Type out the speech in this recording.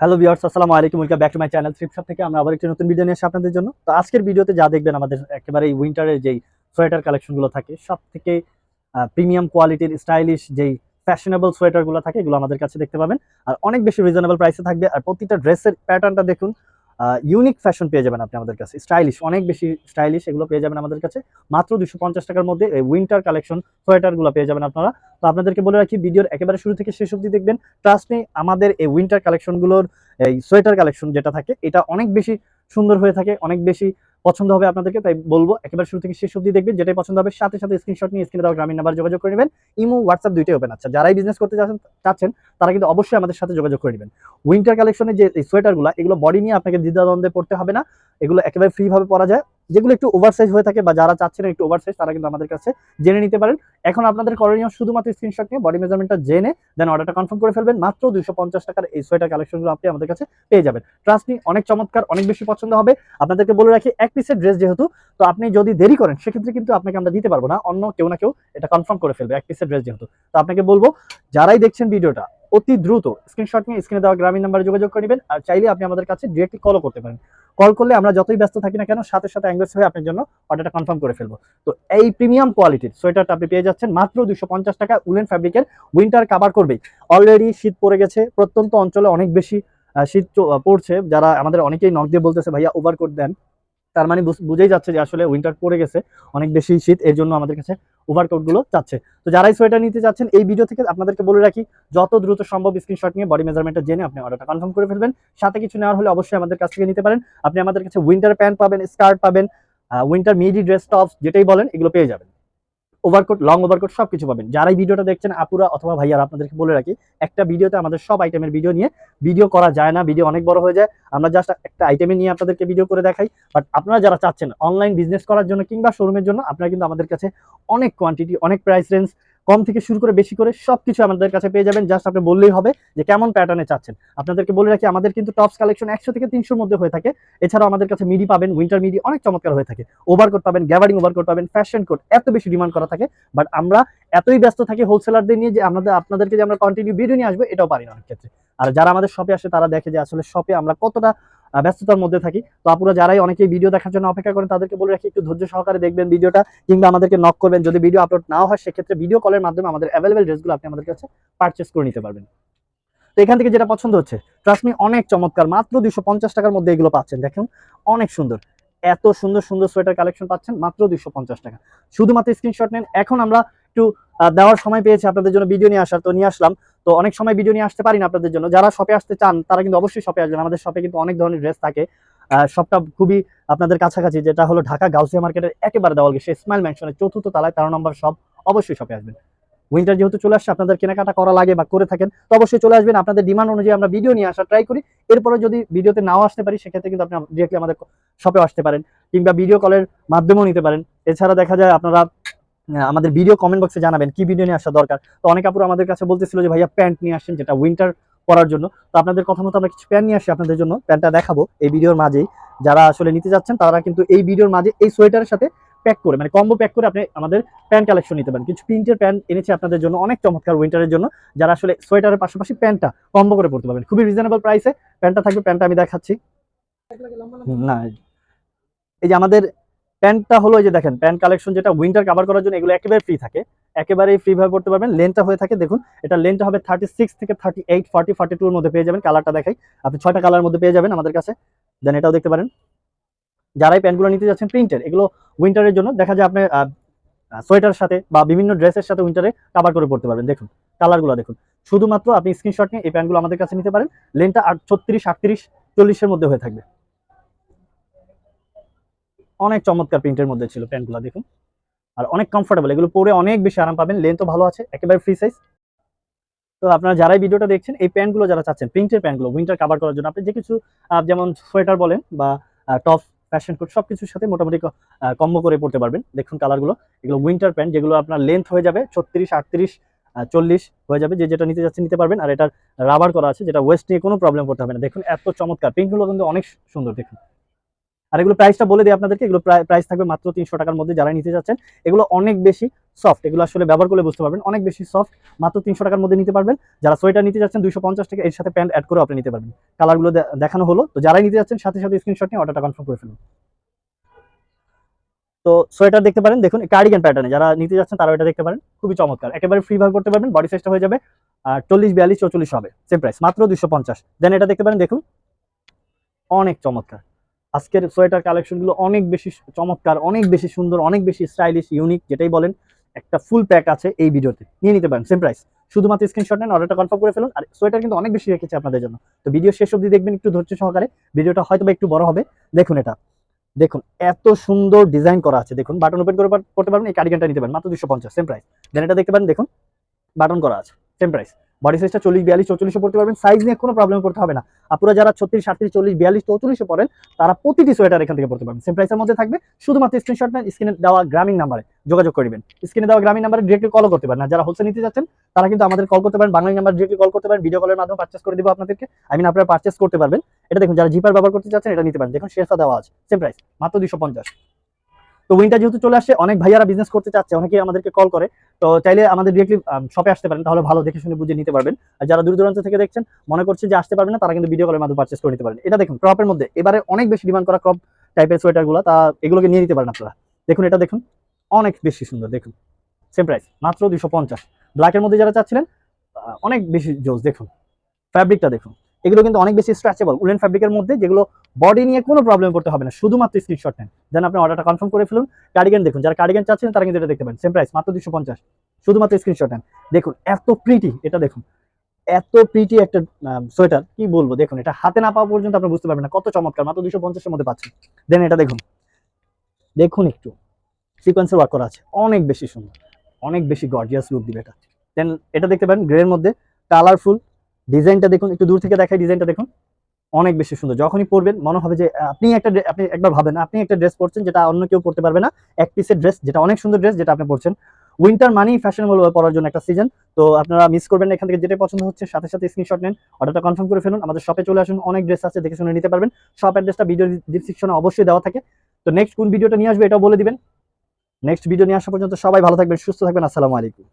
Hello viewers আসসালামু আলাইকুম। Welcome back to my channel shop থেকে। আমরা আবার একটি নতুন ভিডিও নিয়ে এসেছি আপনাদের জন্য। তো আজকের ভিডিওতে যা দেখবেন, আমাদের একেবারে এই উইন্টারের যেই সোয়েটার কালেকশনগুলো থাকে সব থেকে প্রিমিয়াম কোয়ালিটির স্টাইলিশ যেই ফ্যাশনেবল সোয়েটারগুলো থাকে, এগুলো আমাদের কাছে দেখতে পাবেন। আর অনেক বেশি রিজনেবল প্রাইসে থাকবে। আর প্রতিটা ড্রেসের প্যাটার্নটা দেখুন ইউনিক ফ্যাশন পেয়ে যাবেন আপনি আমাদের কাছে। স্টাইলিশ অনেক বেশি স্টাইলিশ এগুলো পেয়ে যাবেন আমাদের কাছে। মাত্র দুশো পঞ্চাশ টাকার মধ্যে উইন্টার কালেকশন সোয়েটারগুলো পেয়ে যাবেন আপনারা। তো আপনাদেরকে বলে রাখি, ভিডিওর একেবারে শুরু থেকে শেষ অব্দি দেখবেন। ট্রাস্ট নেই আমাদের এই উইন্টার কালেকশনগুলোর এই সোয়েটার কালেকশন যেটা থাকে, এটা অনেক বেশি সুন্দর হয়ে থাকে, অনেক বেশি পছন্দ হবে আপনাদেরকে, তাই বলব, একেবারে শুরু থেকে শেষ অবধি দেখবেন, যেটাই পছন্দ হবে, সাথে সাথে স্ক্রিনশট নিয়ে স্ক্রিনে দেওয়া গ্রামীণ নাম্বার যোগাযোগ করে নেবেন। ইমো হোয়াটসঅ্যাপ দুইটাই ওপেন আছে। যারাই বিজনেস করতে যাচ্ছেন চাচ্ছেন, তারা কিন্তু অবশ্যই আমাদের সাথে যোগাযোগ করে নেবেন। উইন্টার কালেকশনের যে সোয়েটারগুলো এগুলো বডি নিয়ে আপনাকে দ্বিধাদ্বন্দ্বে পড়তে হবে না। এগুলো একেবারে ফ্রি ভাবে যায়। যেগুলো একটু ওভারসাইজ হয়ে থাকে বা যারা চাচ্ছেন একটু ওভারসাইজ তারা কিন্তু আমাদের কাছে জেনে নিতে পারেন। এখন আপনাদের করণীয় শুধুমাত্র স্ক্রিনশট নিয়ে বডি মেজারমেন্টটা জেনে দেন অর্ডারটা কনফার্ম করে ফেলবেন। মাত্র দুশো টাকার এই সোয়েটার কালেকশনগুলো আপনি আমাদের কাছে পেয়ে যাবেন। ট্রাস্ট মি অনেক চমৎকার, অনেক বেশি পছন্দ হবে। আপনাদেরকে বলে রাখি, এক পিসের ড্রেস যেহেতু, তো আপনি যদি দেরি করেন, সেক্ষেত্রে কিন্তু আপনাকে আমরা দিতে পারব না। অন্য কেউ না কেউ এটা কনফার্ম করে ফেলবে, এক পিসের ড্রেস যেহেতু। তো আপনাকে বলব, যারাই দেখছেন ভিডিওটা, অতি দ্রুত স্ক্রিনশট নিয়ে স্ক্রিনে দেওয়া গ্রামীণ নাম্বারে যোগাযোগ করে নেবেন। আর চাইলে আপনি আমাদের কাছে ডিরেক্টলি কলও করতে পারেন। কল করলে আমরা যতই ব্যস্ত থাকি না কেন, সাথে সাথে অ্যাঙ্গেজ হয়ে আপনার জন্য অর্ডারটা কনফার্ম করে ফেলব। তো এই প্রিমিয়াম কোয়ালিটির সোয়েটারটা আপনি পেয়ে যাচ্ছেন মাত্র দুশো পঞ্চাশ টাকা, উলেন ফ্যাব্রিকের উইন্টার কাভার করবেই। অলরেডি শীত পড়ে গেছে, প্রত্যন্ত অঞ্চলে অনেক বেশি শীত পড়ছে, যারা আমাদের অনেকেই নক দিয়ে বলতেছে, ভাইয়া ওভারকোট দেন। তার মানে বুঝ- বুঝেই যাচ্ছে যে আসলে উইন্টার পড়ে গেছে, অনেক বেশি শীত, এর জন্য আমাদের কাছে ওভারকোটগুলো চাচ্ছে। তো যারাই সোয়েটার নিতে চাচ্ছেন এই ভিডিও থেকে আপনাদেরকে বলে রাখি, যত দ্রুত সম্ভব স্ক্রিনশট নিয়ে বডি মেজারমেন্টটা জেনে আপনি অর্ডারটা কনফার্ম করে ফেলবেন। সাথে কিছু নেওয়ার হলে অবশ্যই আমাদের কাছ থেকে নিতে পারেন। আপনি আমাদের কাছে উইন্টার প্যান্ট পাবেন স্কার্ট পাবেন উইন্টার মিডি ড্রেস টপস যেটাই বলেন, এগুলো পেয়ে যাবেন। ওভারকোট লং ওভারকোট সব কিছু পাবেন যারাই ভিডিওটা দেখছেন আপুরা অথবা ভাইয়ারা, আপনাদেরকে বলে রাখি, একটা ভিডিওতে আমাদের সব আইটেমের ভিডিও নিয়ে ভিডিও করা যায় না ভিডিও অনেক বড় হয়ে যায়। আমরা জাস্ট একটা আইটেমে নিয়ে আপনাদেরকে ভিডিও করে দেখাই। বাট আপনারা যারা চাচ্ছেন অনলাইন বিজনেস করার জন্য কিংবা শোরুমের জন্য, আপনারা কিন্তু আমাদের কাছে অনেক কোয়ান্টিটি অনেক প্রাইস রেঞ্জ কম থেকে শুরু করে বেশি করে সবকিছু আমাদের কাছে পেয়ে যাবেন। জাস্ট আপনি বললেই হবে যে কেমন প্যাটার্নে চাচ্ছেন। আপনাদেরকে বলে রাখি, আমাদের কিন্তু টপস কালেকশন একশো থেকে তিনশোর মধ্যে হয়ে থাকে। এছাড়াও আমাদের কাছে মিডি পাবেন উইন্টার মিডি অনেক চমৎকার হয়ে থাকে। ওভার ওভারকোট পাবেন গ্যাবারিং ওভারকোট পাবেন ফ্যাশন কোট এত বেশি ডিমান্ড করা থাকে। বাট আমরা এতই ব্যস্ত থাকি হোলসেলারদের নিয়ে যে আমাদের, আপনাদেরকে যে আমরা কন্টিনিউ ভিডিও নিয়ে আসব, এটাও পারি না অনেক ক্ষেত্রে। আর যারা আমাদের শপে আসে, তারা দেখে যে আসলে শপে আমরা কতটা ব্যস্ততার মধ্যে থাকি। তো আপুরা যারাই অনেকেই ভিডিও দেখার জন্য অপেক্ষা করেন, তাদেরকে বলে রাখি, একটু ধৈর্য সহকারে দেখবেন ভিডিওটা কিংবা আমাদেরকে নক করবেন। যদি ভিডিও আপলোড না হয়, সেক্ষেত্রে ভিডিও কলের মাধ্যমে আমাদের অ্যাভেলেবেল ড্রেসগুলো আপনি আমাদের কাছে পারচেস করে নিতে পারবেন। তো এখান থেকে যেটা পছন্দ হচ্ছে ট্রাস্টমি অনেক চমৎকার। মাত্র দুশো টাকার মধ্যে এগুলো পাচ্ছেন। দেখুন, অনেক সুন্দর। এত সুন্দর সুন্দর সোয়েটার কালেকশন পাচ্ছেন মাত্র দুশো টাকা। শুধুমাত্র স্ক্রিনশট নেন। এখন আমরা একটু দেওয়ার সময় পেয়েছি আপনাদের জন্য ভিডিও নিয়ে আসার, তো নিয়ে আসলাম। তো অনেক সময় ভিডিও নিয়ে আসতে পারি না আপনাদের জন্য। যারা শপে আসতে চান, তারা কিন্তু অবশ্যই শপে আসবেন। আমাদের শপে কিন্তু অনেক ধরনের ড্রেস থাকে। শপটা খুবই আপনাদের কাছাকাছি, যেটা হলো ঢাকা গাউসিয়া মার্কেটের একেবারে দেওয়াল গেছে স্মাইল ম্যানশনের চতুর্থ তলায়, তেরো নম্বর শপ অবশ্যই শপে আসবেন। উইন্টার যেহেতু চলে আসছে, আপনাদের কেনাকাটা করা লাগে বা করে থাকেন, তো অবশ্যই চলে আসবেন। আপনাদের ডিমান্ড অনুযায়ী আমরা ভিডিও নিয়ে আসার ট্রাই করি। এরপরে যদি ভিডিওতে নাও আসতে পারি, সেক্ষেত্রে কিন্তু আপনি ডিরেক্টলি আমাদের শপে আসতে পারেন, কিংবা ভিডিও কলের মাধ্যমেও নিতে পারেন। এছাড়া দেখা যায় আপনারা আমাদের ভিডিও কমেন্ট বক্সে জানাবেন কি ভিডিও নিয়ে আসা দরকার। তো অনেক আপুর আমাদের কাছে বলতেছিল যে, ভাইয়া প্যান্ট নিয়ে আসছেন যেটা উইন্টার পরার জন্য। তো আপনাদের কথা মতো আমরা কিছু প্যান্ট নিয়ে আসি আপনাদের জন্য। প্যান্টটা দেখাবো এই ভিডিওর মাঝেই। যারা আসলে নিতে যাচ্ছেন, তারা কিন্তু এই ভিডিওর মাঝে এই সোয়েটারের সাথে প্যাক করে মানে কম্বো প্যাক করে আপনি আমাদের প্যান্ট কালেকশন নিতে পারেন। কিছু প্রিন্টের প্যান্ট এনেছি আপনাদের জন্য, অনেক চমৎকার উইন্টারের জন্য, যারা আসলে সোয়েটারের পাশাপাশি প্যান্টটা কম্বো করে পড়তে পারবেন। খুবই রিজনেবল প্রাইসে প্যান্টটা থাকবে প্যান্টটা আমি দেখাচ্ছি। না এই যে আমাদের প্যান্টটা হলো যে দেখেন প্যান্ট কালেকশন যেটা উইন্টার কভার করার জন্য এগুলো একেবারে ফ্রি থাকে। একেবারেই ফ্রি ভাবে পড়তে পারবেন। লেনটা হয়ে থাকে, দেখুন, এটা লেনটা হবে থার্টি সিক্স থেকে থার্টি এইট ফর্টি ফর্টি টুর মধ্যে পেয়ে যাবেন। কালারটা দেখাই, আপনি ছয়টা কালার মধ্যে পেয়ে যাবেন আমাদের কাছে। দেন এটাও দেখতে পারেন। যারাই প্যান্টগুলো নিতে যাচ্ছেন প্রিন্টের এগুলো উইন্টারের জন্য দেখা যায় আপনি সোয়েটার সাথে বা বিভিন্ন ড্রেসের সাথে উইন্টারে কাভার করে পড়তে পারবেন। দেখুন কালারগুলো দেখুন। শুধুমাত্র আপনি স্ক্রিনশট নিয়ে এই প্যান্টগুলো আমাদের কাছে নিতে পারেন। লেনটা আট, ছত্রিশ, আটত্রিশ, চল্লিশের মধ্যে হয়ে থাকবে। অনেক চমৎকার প্রিন্টের মধ্যে ছিল প্যান্টগুলো দেখুন। আর অনেক কমফোর্টেবল এগুলো পরে অনেক বেশি আরাম পাবেন। লেন্থও ভালো আছে, একেবারে ফ্রি সাইজ তো আপনারা যারাই ভিডিওটা দেখছেন, এই প্যান্টগুলো যারা চাচ্ছেন প্রিন্টের প্যান্টগুলো উইন্টার কাভার করার জন্য, আপনি যে কিছু যেমন সোয়েটার বলেন বা টপ ফ্যাশন কোট সব কিছুর সাথে মোটামুটি কম্বো করে পড়তে পারবেন। দেখুন কালারগুলো এগুলো উইন্টার প্যান্ট যেগুলো আপনার লেন্থ হয়ে যাবে ছত্রিশ, আটত্রিশ চল্লিশ হয়ে যাবে, যে যেটা নিতে যাচ্ছেন নিতে পারবেন। আর এটার রাবার করা আছে, যেটা ওয়েস্ট নিয়ে কোনো প্রবলেম করতে হবে না। দেখুন, এত চমৎকার প্রিন্টগুলো কিন্তু অনেক সুন্দর, দেখুন। আর এগুলো প্রাইসটা বলে দিই আপনাদেরকে, এগুলো প্রাইস থাকবে মাত্র তিনশো টাকার মধ্যে যারা নিতে যাচ্ছেন। এগুলো অনেক বেশি সফট এগুলো আসলে ব্যবহার করলে বুঝতে পারবেন, অনেক বেশি সফট মাত্র তিনশো টাকার মধ্যে নিতে পারবেন। যারা সোয়েটার নিতে যাচ্ছেন দুশো পঞ্চাশ টাকা, এর সাথে প্যান্ট অ্যাড করে আপনি নিতে পারবেন। কালারগুলো দেখানো হলো, তো যারাই নিতে যাচ্ছেন, সাথে সাথে স্ক্রিনশট নিয়ে অর্ডারটা কনফার্ম করে ফেলুন। তো সোয়েটার দেখতে পারেন, দেখুন কার্ডিগান প্যাটার্নে যারা নিতে যাচ্ছেন তারা এটা দেখতে পারেন, খুবই চমৎকার। একেবারে ফ্রি ভাবে করতে পারবেন বডি সাইজটা হয়ে যাবে আর চল্লিশ, বিয়াল্লিশ, চৌচল্লিশ হবে সেম প্রাইস মাত্র দুশো পঞ্চাশ। দেন এটা দেখতে পারেন, দেখুন, অনেক চমৎকার। আজকের সোয়েটার কালেকশনগুলো অনেক বেশি চমৎকার, অনেক বেশি সুন্দর, অনেক বেশি স্টাইলিশ ইউনিক যেটাই বলেন, একটা ফুল প্যাক আছে এই ভিডিওতে। নিয়ে নিতে পারেন সেম প্রাইস শুধুমাত্র স্ক্রিনশট নেন অর্ডারটা কনফার্ম করে ফেলুন। আর সোয়েটার কিন্তু অনেক বেশি রেখেছে আপনাদের জন্য। তো ভিডিও শেষ অবধি দেখবেন, একটু ধৈর্য সহকারে। ভিডিওটা হয়তো একটু বড় হবে। দেখুন এটা। দেখুন, এত সুন্দর ডিজাইন করা আছে। দেখুন বাটন ওপেন করে করতে পারবেন, এই কার্ডিগানটা নিতে পারেন, মাত্র দুশো পঞ্চাশ সেম প্রাইস দেন এটা দেখতে পারেন, দেখুন বাটন করা আছে সেম প্রাইস বডি সাইজটা চল্লিশ, বিয়াল্লিশ চৌচল্লিশে পড়তে পারবেন। সাইজ নিয়ে কোনো প্রবলেম পড়তে হবে না। আপনারা যারা ছত্রিশ সাতত্রিশ চল্লিশ, বিয়াল্লিশ চৌচল্লিশে পড়েন, তারা প্রতিটি সোয়েটার এখান থেকে পড়তে পারবেন। সেম প্রাইসের মধ্যে থাকবে। শুধুমাত্র স্ক্রিনশট নেন, স্ক্রিনে দেওয়া গ্রামীণ নাম্বারে যোগাযোগ করবেন স্ক্রিনে দেওয়া গ্রামীণ নাম্বারে ডিরেক্টলি কল করতে পারেন। আর যারা হোলসেল নিতে যাচ্ছেন, তারা কিন্তু আমাদের কল করতে পারেন বাংলা নাম্বার ডিরেক্টলি কল করতে পারেন ভিডিও কলের মাধ্যমে পারচেস করে দিব আপনাদেরকে। আই মিন আপনারা পারচেস করতে পারবেন। এটা দেখুন, যারা জিপার ব্যবহার করতে চাচ্ছেন এটা নিতে পারেন। দেখুন শেরফা দেওয়া আছে। সেম প্রাইস মাত্র দুশো পঞ্চাশ। তো উইন্টার যেহেতু চলে আসছে অনেক ভাইয়ারা বিজনেস করতে চাচ্ছে, অনেকেই আমাদেরকে কল করে। তো চাইলে আমাদের ডিরেক্টলি শপে আসতে পারেন, তাহলে ভালো দেখে শুনে বুঝে নিতে পারবেন। আর যারা দূর দূরান্ত থেকে দেখছেন, মনে করছেন যে আসতে পারবেন না, তারা কিন্তু ভিডিও কলের মাধ্যমে পারচেস করে নিতে পারেন। এটা দেখুন ক্রপের মধ্যে, এবারে অনেক বেশি ডিমান্ড করা ক্রপ টাইপের সোয়েটারগুলো তা এগুলোকে নিয়ে নিতে পারেন আপনারা। দেখুন, এটা দেখুন, অনেক বেশি সুন্দর, দেখুন। সেম প্রাইস মাত্র দুশো পঞ্চাশ। ব্ল্যাকের মধ্যে যারা চাচ্ছিলেন অনেক বেশি জোস, দেখুন। ফ্যাব্রিকটা দেখুন। এগুলো কিন্তু অনেক বেশি স্ট্রেচেবল উলেন ফ্যাব্রিকের মধ্যে যেগুলো বডি নিয়ে কোনো প্রবলেম করতে হবে না, শুধুমাত্র স্ক্রিনশট নেন। দেন আপনি অর্ডারটা কনফার্ম করে ফেলুন। কার্ডিগান দেখুন, যারা কার্ডিগান চাচ্ছেন তারা কিন্তু এটা দেখতে পারেন। সেম প্রাইস মাত্র দুশো পঞ্চাশ। শুধুমাত্র স্ক্রিনশট নেন। দেখুন, এত প্রিটি এটা দেখুন। এত প্রিটি একটা সোয়েটার কি বলব? দেখুন, এটা হাতে না পাওয়া পর্যন্ত আপনি বুঝতে পারবেন না। কত চমৎকার, মাত্র দুশো পঞ্চাশের মধ্যে পাচ্ছেন। দেন এটা দেখুন। দেখুন একটু। সিকোয়েন্সের ওয়ার্ক করা আছে। অনেক বেশি সুন্দর। অনেক বেশি গর্জিয়াস লুক দিবে এটা। দেন এটা দেখতে পারেন গ্রের মধ্যে কালারফুল ডিজাইনটা দেখুন, একটু দূর থেকে দেখাই ডিজাইনটা দেখুন। অনেক বেশি সুন্দর। যখনই পরবেন, মনে হবে যে আপনি একটা আপনি একবার ভাবেন আপনি একটা ড্রেস পরছেন যেটা অন্য কেউ পরতে পারবে না। এক পিসের ড্রেস যেটা অনেক সুন্দর ড্রেস যেটা আপনি পরছেন। উইন্টার মানেই ফ্যাশনেবল পরার জন্য একটা সিজন তো আপনারা মিস করবেন এখান থেকে যেটা পছন্দ হচ্ছে, সাথে সাথে স্ক্রিনশট নেন অর্ডারটা কনফার্ম করে ফেলুন। আমাদের শপে চলে আসুন, অনেক ড্রেস আছে, দেখে শুনে নিতে পারবেন। শপ অ্যাড্রেসটা ভিডিও ডিসক্রিপশনে অবশ্যই দেওয়া থাকে। তো নেক্সট কোন ভিডিওটা নিয়ে আসবে, এটাও বলে দিবেন। নেক্সট ভিডিও নিয়ে আসা পর্যন্ত সবাই ভালো থাকবেন, সুস্থ থাকবেন, আসসালামু আলাইকুম।